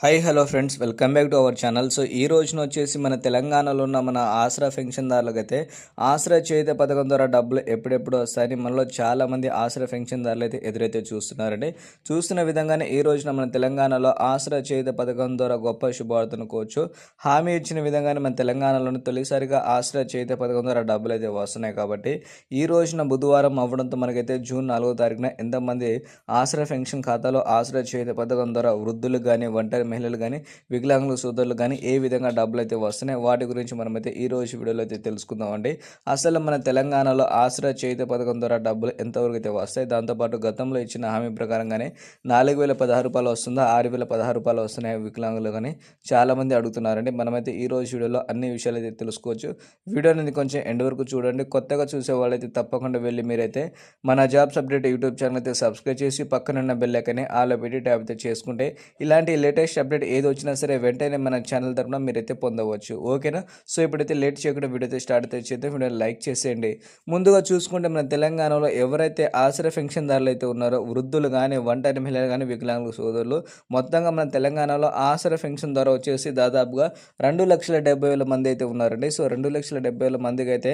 Hi hello friends welcome back to our channel so ఈ రోజున వచ్చేసి మన తెలంగాణలో ఉన్న మన ఆసరా పెన్షన్దారులకు అయితే ఆసరా చేత పథకం ద్వారా డబ్బులు ఎప్పుడెప్పుడు వస్తాయని మనలో చాలామంది ఆసరా పెన్షన్దారులు అయితే ఎదురైతే చూస్తున్నారండి. చూస్తున్న విధంగానే ఈ రోజున మన తెలంగాణలో ఆసరా చేత పథకం ద్వారా గొప్ప శుభార్తను అనుకోవచ్చు హామీ ఇచ్చిన విధంగానే మన తెలంగాణలోని తొలిసారిగా ఆసరా చేత పథకం ద్వారా డబ్బులు అయితే వస్తున్నాయి కాబట్టి ఈ రోజున బుధవారం అవ్వడంతో మనకైతే జూన్ నాలుగో తారీఖున ఎంతమంది ఆసరా పెన్షన్ ఖాతాలో ఆసరా చేత పథకం ద్వారా వృద్ధులు కానీ ఒంటరి మహిళలు కానీ వికలాంగుల సోదరులు కానీ ఏ విధంగా డబ్బులు అయితే వస్తున్నాయి వాటి గురించి మనమైతే ఈ రోజు వీడియోలో అయితే తెలుసుకుందామండి అసలు మన తెలంగాణలో ఆసరా చేయుత పథకం ద్వారా డబ్బులు ఎంతవరకు అయితే వస్తాయి? దాంతోపాటు గతంలో ఇచ్చిన హామీ ప్రకారంగానే నాలుగు వేల పదహారు రూపాయలు వస్తుందా? ఆరు వేల పదహారు రూపాయలు వస్తున్నాయి? వికలాంగులు కానీ చాలామంది అడుగుతున్నారండి. మనమైతే ఈ రోజు వీడియోలో అన్ని విషయాలు అయితే తెలుసుకోవచ్చు. వీడియో అనేది కొంచెం ఎండ్ వరకు చూడండి. కొత్తగా చూసే వాళ్ళైతే తప్పకుండా వెళ్ళి మీరైతే మన జాబ్స్ అప్డేట్ యూట్యూబ్ ఛానల్ అయితే సబ్స్క్రైబ్ చేసి పక్కనున్న బెల్ ఐకనే ఆలో పెట్టి ట్యాబ్ అయితే చేసుకుంటే ఇలాంటి లేటెస్ట్ అప్డేట్ ఏది వచ్చినా సరే వెంటనే మన ఛానల్ తరఫున మీరైతే పొందవచ్చు. ఓకేనా? సో ఇప్పుడైతే లేట్ చేయకుండా వీడియో స్టార్ట్ అయితే చేద్దాం. వీడియో లైక్ చేసేయండి. ముందుగా చూసుకుంటే మన తెలంగాణలో ఎవరైతే ఆశ్రయ పెన్షన్దారులు అయితే ఉన్నారో వృద్ధులు కానీ ఒంటరి మహిళలు కానీ వికలాంగుల సోదరులు మొత్తంగా మన తెలంగాణలో ఆశ్రయ పెన్షన్ ద్వారా వచ్చేసి దాదాపుగా రెండు లక్షల డెబ్బై వేల మంది అయితే ఉన్నారండి. సో రెండు లక్షల డెబ్బై వేల మందికి అయితే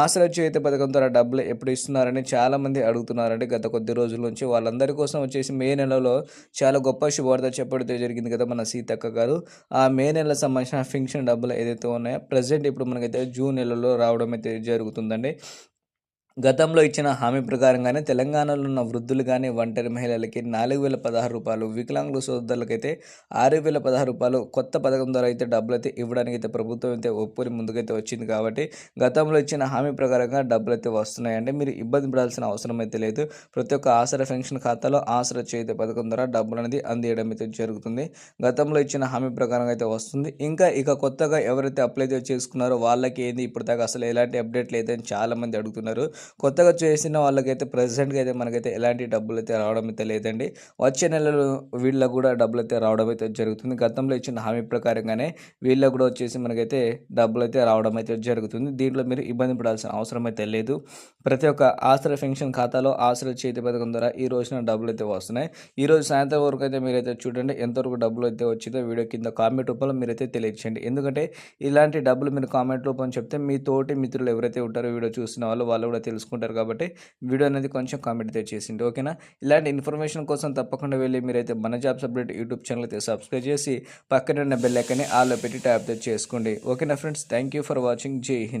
ఆశ్రయ చేత పథకం ద్వారా డబ్బులు ఎప్పుడు ఇస్తున్నారని చాలామంది అడుగుతున్నారండి. గత కొద్ది రోజుల నుంచి వాళ్ళందరి కోసం వచ్చేసి మే నెలలో చాలా గొప్ప శుభవార్త చెప్పడం జరిగింది. కదా మన సీతక్క గారు. ఆ మే నెల సంబంధించిన ఫింక్షన్ డబ్బులు ఏదైతే ఉన్నాయో ప్రజెంట్ ఇప్పుడు మనకైతే జూన్ నెలలో రావడం అయితే జరుగుతుందండి. గతంలో ఇచ్చిన హామీ ప్రకారంగానే తెలంగాణలో ఉన్న వృద్ధులు కానీ ఒంటరి మహిళలకి నాలుగు వేల పదహారు రూపాయలు వికలాంగుల సోదరులకైతే ఆరు వేల పదహారు రూపాయలు కొత్త పథకం ద్వారా అయితే డబ్బులు అయితే ఇవ్వడానికి అయితే ప్రభుత్వం అయితే ఒప్పుని ముందుకైతే వచ్చింది కాబట్టి గతంలో ఇచ్చిన హామీ ప్రకారంగా డబ్బులు అయితే వస్తున్నాయంటే మీరు ఇబ్బంది పడాల్సిన అవసరం అయితే లేదు. ప్రతి ఒక్క ఆసరా పెన్షన్ ఖాతాలో ఆసరా చేతి పథకం ద్వారా డబ్బులు అనేది అందియడం అయితే జరుగుతుంది. గతంలో ఇచ్చిన హామీ ప్రకారం అయితే వస్తుంది. ఇంకా ఇక కొత్తగా ఎవరైతే అప్లై చేసుకున్నారో వాళ్ళకి ఏంది? ఇప్పటిదాకా అసలు ఎలాంటి అప్డేట్ లేదని చాలామంది అడుగుతున్నారు. కొత్తగా చేసిన వాళ్ళకైతే ప్రజెంట్గా అయితే మనకైతే ఎలాంటి డబ్బులు అయితే రావడం అయితే లేదండి. వచ్చే నెలలో వీళ్ళకు కూడా డబ్బులు అయితే రావడం అయితే జరుగుతుంది. గతంలో ఇచ్చిన హామీ ప్రకారంగానే వీళ్ళకు కూడా వచ్చేసి మనకైతే డబ్బులు అయితే రావడం అయితే జరుగుతుంది. దీంట్లో మీరు ఇబ్బంది పడాల్సిన అవసరం అయితే లేదు. ప్రతి ఒక్క ఆశ్రయ పెన్షన్ ఖాతాలో ఆశ్రయ చేతి పథకం ద్వారా ఈ రోజున డబ్బులు అయితే వస్తున్నాయి. ఈ రోజు సాయంత్రం వరకు అయితే మీరైతే చూడండి ఎంతవరకు డబ్బులు అయితే వచ్చిందో వీడియో కింద కామెంట్ రూపంలో మీరైతే తెలియచేయండి. ఎందుకంటే ఇలాంటి డబ్బులు మీరు కామెంట్ రూపం చెప్తే మీ తోటి మిత్రులు ఎవరైతే ఉంటారో వీడియో చూస్తున్న వాళ్ళు వాళ్ళు కూడా తెలుసుకుంటారు కాబట్టి వీడియో అనేది కొంచెం కామెంట్ అయితే చేసింది ఓకేనా? ఇలాంటి ఇన్ఫర్మేషన్ కోసం తప్పకుండా వెళ్ళి మీరైతే మన జాబ్ అప్డేట్ యూట్యూబ్ ఛానల్ అయితే సబ్స్క్రైబ్ చేసి పక్కన ఉన్న బెల్ ఐకని ఆల్లో పెట్టి ట్యాప్ చేసుకోండి. ఓకేనా friends? Thank you for watching. Jai Hind.